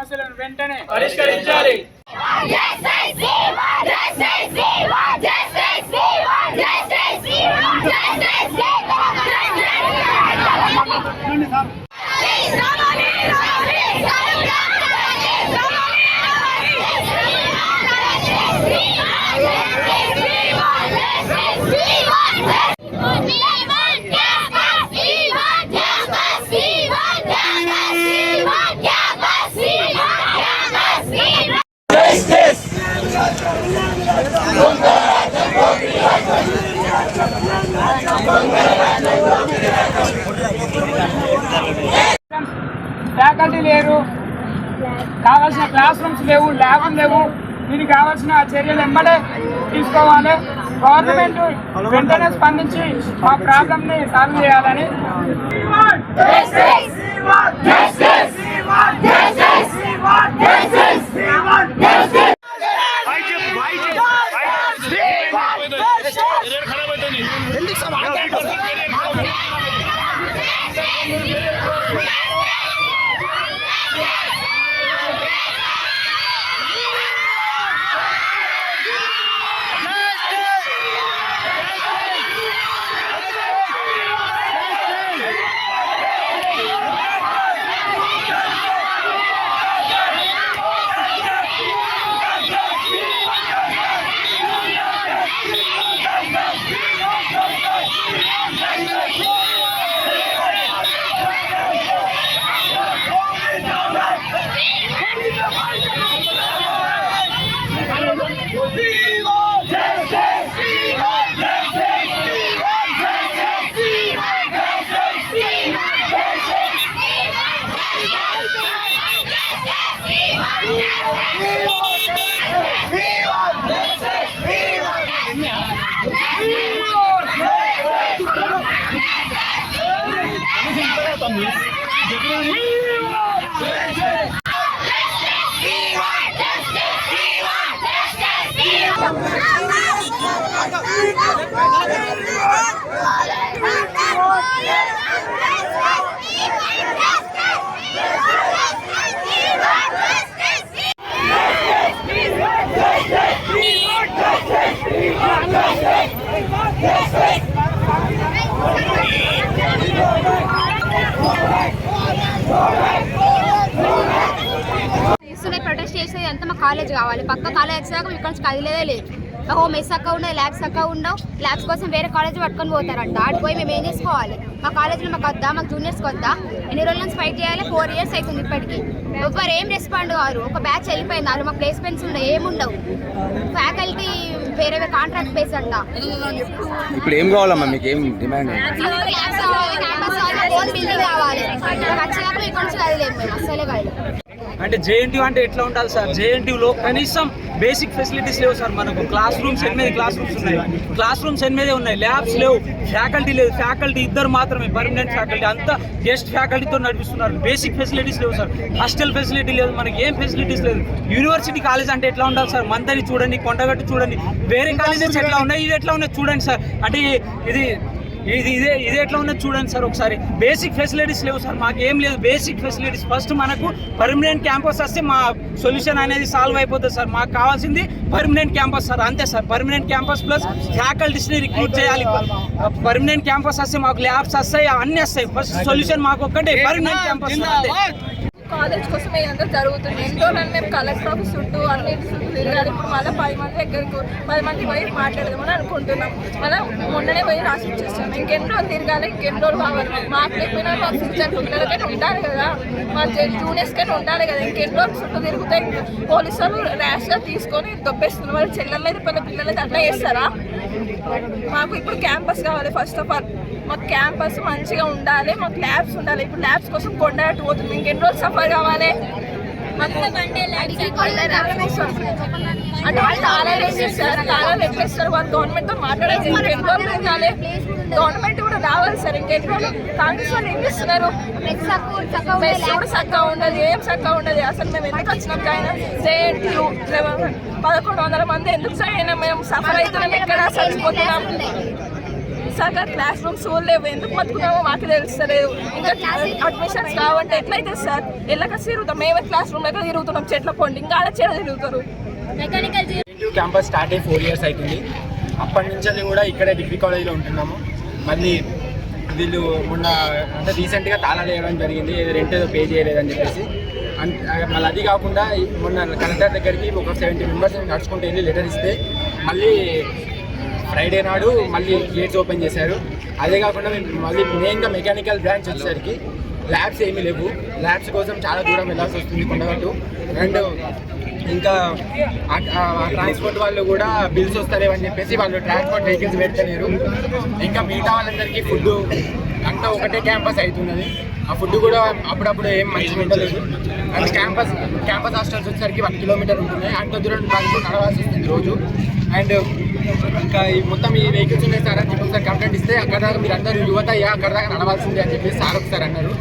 సమస్యలను వెంటనే పరిష్కరించాలి ఫ్యాకల్టీ లేరు. కావాల్సిన క్లాస్ రూమ్స్ లేవు ల్యాబ్ లేవు. దీనికి కావాల్సిన చర్యలు వెంబడే తీసుకోవాలి. గవర్నమెంట్ వెంటనే స్పందించి మా ప్రాబ్లమ్ని సాల్వ్ చేయాలని. ఇస్తున్నాయి ప్రొటెస్ట్ చేసేది అంతా మా కాలేజ్ కావాలి. పక్క కాలేజ్ వచ్చాక ఇక్కడ నుంచి కదిలేదే లేదు. ఓ మెస్ అక్క ఉండవు ల్యాబ్స్ అక్క ఉండవు ల్యాబ్స్ కోసం వేరే కాలేజ్ పట్టుకొని పోతారంట. ఆడికి పోయి మేము ఏం చేసుకోవాలి? మా కాలేజ్లో మాకు వద్దా? మాకు జూనియర్స్కి వద్దా? ఎన్ని రోజుల నుంచి ఫైట్ చేయాలి? ఫోర్ ఇయర్స్ అవుతుంది ఇప్పటికి. ఎవ్వరు ఏం రెస్పాండ్ కారు? ఒక బ్యాచ్ వెళ్ళిపోయింది. వాళ్ళు మా ప్లేస్మెంట్స్ ఉండవు ఏముండవు? ఫ్యాకల్టీ వేరే కాంట్రాక్ట్ బేస్ అంట. ఇప్పుడు ఏం కావాలమ్మా? మీకు ఏం డిమాండ్ క్యాంపస్ కావాలి, బిల్డింగ్ కావాలి ఖచ్చితంగా ఇక్కడ నుంచి కదిలేము మేము. అస్సలే కదలేము అంటే జేఎన్టీ అంటే ఎట్లా ఉండాలి సార్? జేఎన్టీలో లో కనీసం బేసిక్ ఫెసిలిటీస్ లేవు సార్ మనకు. క్లాస్ రూమ్స్ ఎనిమిది క్లాస్ రూమ్స్ ఉన్నాయి. క్లాస్ రూమ్స్ ఎనిమిది ఉన్నాయి. ల్యాబ్స్ లేవు. ఫ్యాకల్టీ లేదు. ఫ్యాకల్టీ ఇద్దరు మాత్రమే పర్మనెంట్ ఫ్యాకల్టీ అంతా గెస్ట్ ఫ్యాకల్టీతో నడిపిస్తున్నారు. బేసిక్ ఫెసిలిటీస్ లేవు సార్. హాస్టల్ ఫెసిలిటీ లేదు. మనకి ఏం ఫెసిలిటీస్ లేదు. యూనివర్సిటీ కాలేజ్ అంటే ఎట్లా ఉండాలి సార్? మంతని చూడండి కొండగట్టు చూడండి. వేరే కాలేజెస్ ఎట్లా ఉన్నాయి? ఇవి ఎట్లా ఉన్నాయి? చూడండి సార్. అంటే ఇది ఇది ఇదే ఇదే ఎట్లా ఉన్నది చూడండి సార్ ఒకసారి. బేసిక్ ఫెసిలిటీస్ లేవు సార్ మాకు ఏం లేదు. బేసిక్ ఫెసిలిటీస్ ఫస్ట్ మనకు పర్మనెంట్ క్యాంపస్ వస్తే మా సొల్యూషన్ అనేది సాల్వ్ అయిపోతుంది సార్. మాకు కావాల్సింది పర్మనెంట్ క్యాంపస్ సార్. అంతే సార్. పర్మనెంట్ క్యాంపస్ ప్లస్ ఫ్యాకల్టీస్ని రిక్రూట్ చేయాలి. పర్మనెంట్ క్యాంపస్ వస్తే మాకు ల్యాబ్స్ వస్తాయి అన్నీ వస్తాయి. ఫస్ట్ సొల్యూషన్ మాకు ఒక్కటే పర్మనెంట్ క్యాంపస్ అంతే. కాలేజ్ కోసం ఇదంతా జరుగుతుంది ఎంతో నన్ను మేము కలెక్టర్ ఆఫీస్ చుట్టూ అన్ని చుట్టూ తిరగాలి ఇప్పుడు మళ్ళీ పది మంది దగ్గరకు పది మంది పోయి మాట్లాడదామని అనుకుంటున్నాం. మళ్ళీ మొన్ననే పోయి రాసి ఇచ్చేస్తాం ఇంకెన్ని రోజులు తిరగాలి ఇంకెన్ని రోజులు కావాలి? మాకు లేకపోయినా మా ఫ్యూచర్ పిల్లలకైనా ఉండాలి కదా. మా జూనియర్స్కైనా ఉండాలి కదా. ఇంకెన్ని రోజులు చుట్టూ తిరుగుతాయి? పోలీసు వాళ్ళు ర్యాష్గా తీసుకొని దొబ్బేస్తున్నారు. వాళ్ళు చెల్లెల మీద పిల్లలకి అట్లా చేస్తారా? మాకు ఇప్పుడు క్యాంపస్ కావాలి ఫస్ట్ ఆఫ్ ఆల్ మాకు క్యాంపస్ మంచిగా ఉండాలి మాకు ల్యాబ్స్ ఉండాలి. ఇప్పుడు ల్యాబ్స్ కోసం కొండగట్టు పోతుంది ఇంకెన్ని రోజులు సఫర్ కావాలి? మాకు అంటే వాళ్ళు తాళాలు వేసేస్తారు తాళాలు ఎట్లేస్తారు వాళ్ళు గవర్నమెంట్తో మాట్లాడాలి. ఇంకెన్ని రోజులు ఉండాలి? గవర్నమెంట్ కూడా రావాలి సార్. ఇంకెన్ని రోజులు? కాంగ్రెస్ వాళ్ళు ఏం చేస్తున్నారు? మెస్ కూడా చక్కగా ఉండదు. ఏం చక్కగా ఉండదు? అసలు మేము ఎందుకు వచ్చినాం ఆయన పదకొండు వందల మంది ఎందుకు సార్ అయినా? మేము సఫర్ అవుతున్నాం. ఎక్కడ చచ్చిపోతున్నాం మెస్సాక క్లాస్ రూమ్స్ లేవు ఎందుకు బతుకుతామో మాకు తెలుస్తలేదు. ఇంకా అడ్మిషన్స్ కావంటే ఎట్లయితే సార్? ఎల్లక తిరుగుతాం. మేమే క్లాస్ రూమ్ దగ్గర తిరుగుతున్నాం. చెట్ల పొండి. ఇంకా ఆడ చెట్ల తిరుగుతారు. క్యాంపస్ స్టార్ట్ అయ్యి ఫోర్ ఇయర్స్ అవుతుంది అప్పటి నుంచి కూడా ఇక్కడే డిగ్రీ కాలేజ్లో ఉంటున్నాము. మళ్ళీ వీళ్ళు మొన్న అంటే రీసెంట్గా తాళాలు వేయడం జరిగింది. రెంట్ ఏదో పే చేయలేదని చెప్పేసి. మళ్ళీ అది కాకుండా మొన్న కలెక్టర్ దగ్గరికి ఒక సెవెంటీ మెంబర్స్ నడుచుకుంటూ వెళ్ళి లెటర్ ఇస్తే మళ్ళీ ఫ్రైడే నాడు మళ్ళీ గేట్స్ ఓపెన్ చేశారు. అదే కాకుండా మేము మళ్ళీ మెయిన్గా మెకానికల్ బ్రాంచ్ వచ్చేసరికి ల్యాబ్స్ ఏమీ లేవు. ల్యాబ్స్ కోసం చాలా దూరం వెళ్ళాల్సి వస్తుంది కొండగట్టు. అండ్ ఇంకా ట్రాన్స్పోర్ట్ వాళ్ళు కూడా బిల్స్ వస్తారేమని చెప్పేసి వాళ్ళు ట్రాన్స్పోర్ట్ వెహికల్స్ పెడతలేరు ఇంకా మిగతా వాళ్ళందరికీ ఫుడ్ అంతా ఒకటే క్యాంపస్ అవుతున్నది. ఆ ఫుడ్ కూడా అప్పుడప్పుడు ఏం మంచిగా ఉండలేదు. అండ్ క్యాంపస్ క్యాంపస్ హాస్టల్స్ వచ్చేసరికి వన్ కిలోమీటర్ ఉంటుంది. అంత దూరం వాళ్ళు నడవాల్సి వస్తుంది రోజు. అండ్ ఇంకా ఈ మొత్తం ఈ వెహికల్స్ ఉన్నాయి సార్ అని చెప్పి ఒకసారి కంప్లైంట్ ఇస్తే అక్కడ దాకా మీరు అందరూ యువత అయ్యా అక్కడ దాకా నడవాల్సిందే అని చెప్పేసి సార్ ఒకసారి అన్నారు.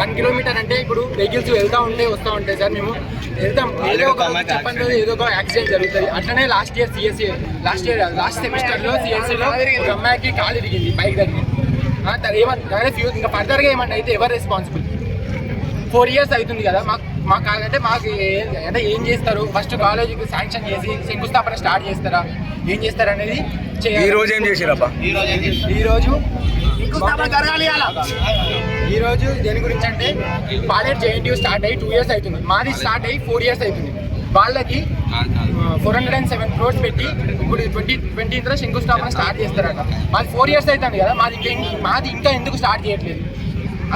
వన్ కిలోమీటర్ అంటే ఇప్పుడు వెహికల్స్ వెళ్తా ఉంటే వస్తూ ఉంటాయి సార్ మేము. వెళ్తాం. ఏదో ఒక చెప్పండి ఏదో ఒక యాక్సిడెంట్ జరుగుతుంది. అట్లనే last year CSC last year last సెమిస్టర్లో సిఎస్సిలో ఒక అమ్మాయికి కాలు ఇరిగింది బైక్ దగ్గర. ఏమన్నా ఇంకా ఫర్దర్గా ఏమన్నా అయితే ఎవరు రెస్పాన్సిబుల్ ఫోర్ ఇయర్స్ అవుతుంది కదా మాకు మాకు అంటే మాకు అంటే ఏం చేస్తారు? ఫస్ట్ కాలేజీకి శాంక్షన్ చేసి శంకుస్థాపన స్టార్ట్ చేస్తారా? ఏం చేస్తారు అనేది. ఈ రోజు ఏం చేసిరప్ప ఈ రోజు జరగాలి ఈ రోజు దేని గురించి అంటే పాలేట్ జేఎన్టీయూ స్టార్ట్ అయ్యి టూ ఇయర్స్ అవుతుంది. మాది స్టార్ట్ అయ్యి ఫోర్ ఇయర్స్ అవుతుంది. వాళ్ళకి four hundred and seven crores పెట్టి ఇప్పుడు ట్వంటీ ట్వంటీలో శంకుస్థాపన స్టార్ట్ చేస్తారట. మాది ఫోర్ ఇయర్స్ అవుతుంది కదా మాది ఇంకా మాది ఇంకా ఎందుకు స్టార్ట్ చేయట్లేదు?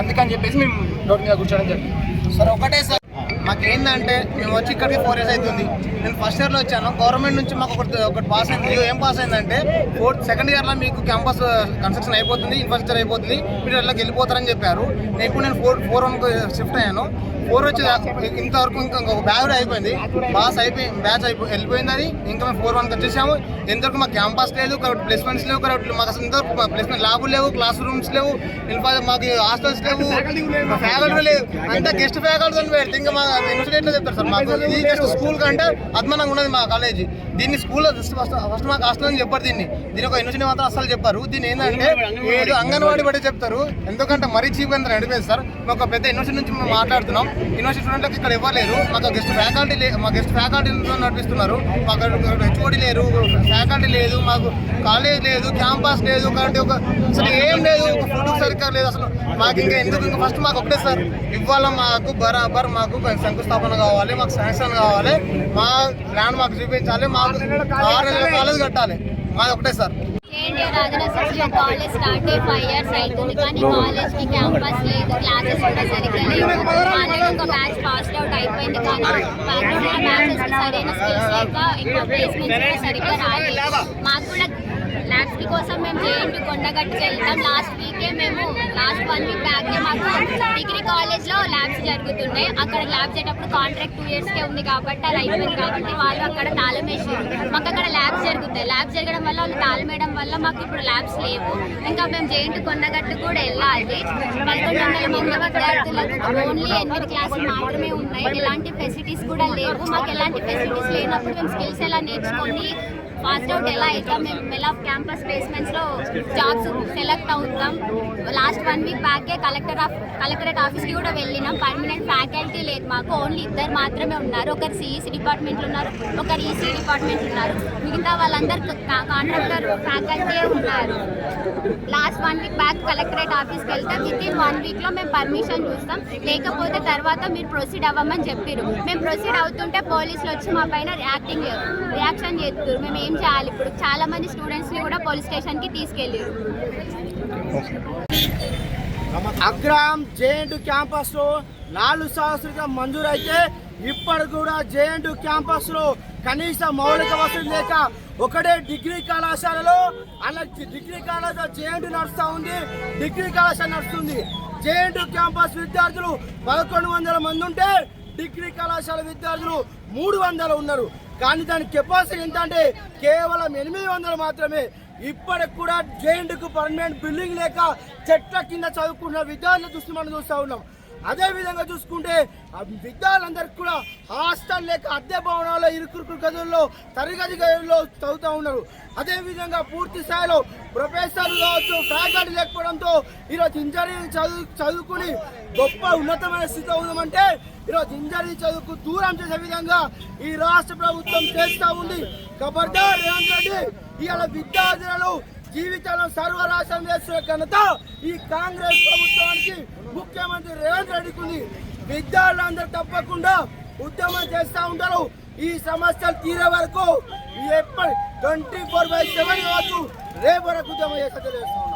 అందుకని చెప్పేసి మేము రోడ్డు మీద కూర్చోవడం జరిగింది. సార్ ఒకటే సార్ మాకేందంటే మేము వచ్చి ఇక్కడికి ఫోర్ ఇయర్స్ అవుతుంది నేను ఫస్ట్ ఇయర్లో వచ్చాను. గవర్నమెంట్ నుంచి మాకు ఒకటి ఒకటి పాస్ అయింది. ఏం పాస్ అయిందంటే ఫోర్త్ సెకండ్ ఇయర్లో మీకు క్యాంపస్ కన్స్ట్రక్షన్ uh, అయిపోతుంది ఇన్ఫ్రాస్ట్రక్చర్ అయిపోతుంది. మీరు ఇళ్ళకి వెళ్ళిపోతారని చెప్పారు. నేను ఇప్పుడు నేను ఫోర్ ఫోర్ వన్కి షిఫ్ట్ అయ్యాను. ఫోర్ వచ్చి ఇంతవరకు ఇంకా కూడా అయిపోయింది. పాస్ అయిపోయి బ్యాచ్ అయిపో వెళ్ళిపోయింది అది ఇంకా మేము ఫోర్ వన్కి వచ్చేసాము. ఎంతవరకు మా క్యాంపస్ లేదు కరెక్ట్ ప్లేస్మెంట్స్ లేవు కరెక్ట్ మాకు అసలు ఇంతవరకు ప్లేస్మెంట్ ల్యాబులు లేవు క్లాస్ రూమ్స్ లేవు ఇన్ఫా మాకు హాస్టల్స్ లేవు ఫ్యాకల్టీ లేవు అంతా గెస్ట్ ఫ్యాకల్టీ అని పెడితే ఇంకా మా యూనివర్సిటీలో చెప్తారు సార్ మాకు ఇది జస్ట్ స్కూల్ కంటే అద్మానంగా ఉన్నది మా కాలేజీ దీన్ని స్కూల్లో ఫస్ట్ ఫస్ట్ మాకు హాస్టల్ అని చెప్పారు దీన్ని. దీని ఒక యూనివర్సిటీ మాత్రం అసలు చెప్పారు. దీన్ని ఏంటంటే ఏదో అంగన్వాడీ బట్టి చెప్తారు. ఎందుకంటే మరీ చీప్ ఎంత నడిపేది సార్. మేము ఒక పెద్ద యూనివర్సిటీ నుంచి మేము మాట్లాడుతున్నాం. యూనివర్సిటీ స్టూడెంట్లకు ఇక్కడ ఇవ్వలేరు. మాకు గెస్ట్ ఫ్యాకల్టీ లే మా గెస్ట్ ఫ్యాకల్టీతో నడిపిస్తున్నారు. మాకు హెచ్ఓడి లేరు ఫ్యాకల్టీ లేదు మాకు కాలేజ్ లేదు క్యాంపస్ లేదు కాబట్టి ఒక అసలు ఏం లేదు ఒక ఫుడ్ సరిగ్గా లేదు. అసలు మాకు ఇంకా ఎందుకు ఇంకా ఫస్ట్ మాకు ఒకటే సార్ ఇవ్వాలి మాకు బరాబర్ మాకు శంకుస్థాపన కావాలి మాకు శాంక్షన్ కావాలి. మా ల్యాండ్ మాకు చూపించాలి మాకు ఆరు నెలల కాలేజ్ కట్టాలి. మాది ఒకటే సార్. ఏంటి కాలేజ్ స్టార్ట్ అయ్యి ఫైవ్ ఇయర్స్ అవుతుంది. కానీ కాలేజ్కి క్యాంపస్ లేదు క్లాసెస్ కూడా సరిగ్గా లేవు. ఆల్రెడీ ఒక బ్యాచ్ పాస్ అవుట్ అయిపోయింది. కానీ బ్యాక్గ్రౌండ్ బ్యాచెస్కి సరైన స్కిల్స్ లేక ఇంకా ప్లేస్మెంట్స్ కూడా సరిగ్గా రాలేదు. మాకు కూడా ల్యాబ్స్కి కోసం మేము జేఎన్టీ కొండగట్టుకి వెళ్తాం లాస్ట్ వీకే మేము లాస్ట్ వన్ వీక్ బ్యాక్ మాకు డిగ్రీ కాలేజ్లో ల్యాబ్స్ జరుగుతున్నాయి అక్కడ ల్యాబ్స్ అయ్యేటప్పుడు కాంట్రాక్ట్ టూ ఇయర్స్ కే ఉంది కాబట్టి అది అయిపోయింది కాబట్టి వాళ్ళు అక్కడ తాళం వేసారు మాకు అక్కడ ల్యాబ్స్ జరుగుతాయి ల్యాబ్ జరగడం వల్ల వాళ్ళు తాళం వేయడం వల్ల మాకు ఇప్పుడు ల్యాబ్స్ లేవు. ఇంకా మేము జేఎన్టీ కొండగట్టు కూడా వెళ్ళాలి. పదకొండు వందల మంది విద్యార్థులకు ఓన్లీ ఎనిమిది క్లాసులు మాత్రమే ఉన్నాయి. ఎలాంటి ఫెసిలిటీస్ కూడా లేవు. మాకు ఎలాంటి ఫెసిలిటీస్ లేనప్పుడు మేము స్కిల్స్ ఎలా నేర్చుకొని ఫాస్ట్ అవుట్ ఎలా అవుతాం మేము మెలా క్యాంపస్ ప్లేస్మెంట్స్లో జాబ్స్ సెలెక్ట్ అవుతాం? లాస్ట్ వన్ వీక్ బ్యాకే కలెక్టర్ ఆఫ్ కలెక్టరేట్ ఆఫీస్కి కూడా వెళ్ళినాం. పర్మనెంట్ ఫ్యాకల్టీ లేదు మాకు. ఓన్లీ ఇద్దరు మాత్రమే ఉన్నారు. ఒకరు సిఈసి డిపార్ట్మెంట్ ఉన్నారు ఒకరు ఈసీ డిపార్ట్మెంట్ ఉన్నారు. మిగతా వాళ్ళందరూ కాంట్రాక్టర్ ఫ్యాకల్టీ ఉన్నారు. Last one week back collectorate ఆఫీస్కి వెళ్తే. విత్ ఇన్ వన్ వీక్లో మేము పర్మిషన్ చూస్తాం. లేకపోతే తర్వాత మీరు ప్రొసీడ్ అవ్వమని చెప్పారు మేము ప్రొసీడ్ అవుతుంటే పోలీసులు వచ్చి మా పైన యాక్టింగ్ రియాక్షన్ చేస్తారు మేము ఏం చేయాలి ఇప్పుడు? చాలా మంది స్టూడెంట్స్ని కూడా పోలీస్ స్టేషన్కి తీసుకెళ్ళారు అగ్రహం జేఎన్టు క్యాంపస్లో నాలుగు సంవత్సరాలుగా మంజూరైతే ఇప్పటికి కూడా జేఎన్టు క్యాంపస్లో కనీస మౌలిక వసతులు లేక ఒకటే డిగ్రీ కళాశాలలో అలా డిగ్రీ కళాశాల జేఎన్యు నడుస్తూ ఉంది. డిగ్రీ కళాశాల నడుస్తుంది. జేఎన్యు క్యాంపస్ విద్యార్థులు పదకొండు వందల మంది ఉంటే డిగ్రీ కళాశాల విద్యార్థులు మూడు వందలు ఉన్నారు. కానీ దాని కెపాసిటీ ఎంత అంటే కేవలం ఎనిమిది వందలు మాత్రమే. ఇప్పటికి కూడా జేఎన్టీకు పర్మనెంట్ బిల్డింగ్ లేక చెట్ల కింద చదువుకున్న విద్యార్థుల దృష్టి మనం చూస్తూ ఉన్నాం. అదే విధంగా చూసుకుంటే విద్యార్థులందరికీ కూడా హాస్టల్ లేక అద్దె భవనాల్లో ఇరుకురుకు గదుల్లో తరగతి గదుల్లో చదువుతూ ఉన్నారు. అదే విధంగా పూర్తి స్థాయిలో ప్రొఫెసర్లు కావచ్చు ఫ్యాకల్టీ లేకపోవడంతో ఈరోజు ఇంజనీరింగ్ చదువు చదువుకుని గొప్ప ఉన్నతమైన స్థితిలో ఉన్నామంటే ఈరోజు ఇంజనీరింగ్ చదువుకు దూరం చేసే విధంగా ఈ రాష్ట్ర ప్రభుత్వం చేస్తూ ఉంది. కబర్దార్ రేవంత్ రెడ్డి ఇవాళ విద్యార్థులను జీవితాలను సర్వనాశనం చేస్తున్న ఘనత ఈ కాంగ్రెస్ ప్రభుత్వానికి ముఖ్యమంత్రి రేవంత్ రెడ్డికి ఉంది. విద్యార్థులందరూ తప్పకుండా ఉద్యమం చేస్తూ ఉంటారు. ఈ సమస్యలు తీరే వరకు ఎప్పటి ట్వంటీ ఫోర్ బై సెవెన్ కావచ్చు రేపు వరకు ఉద్యమం చేస్తా తెలియజేస్తున్నాం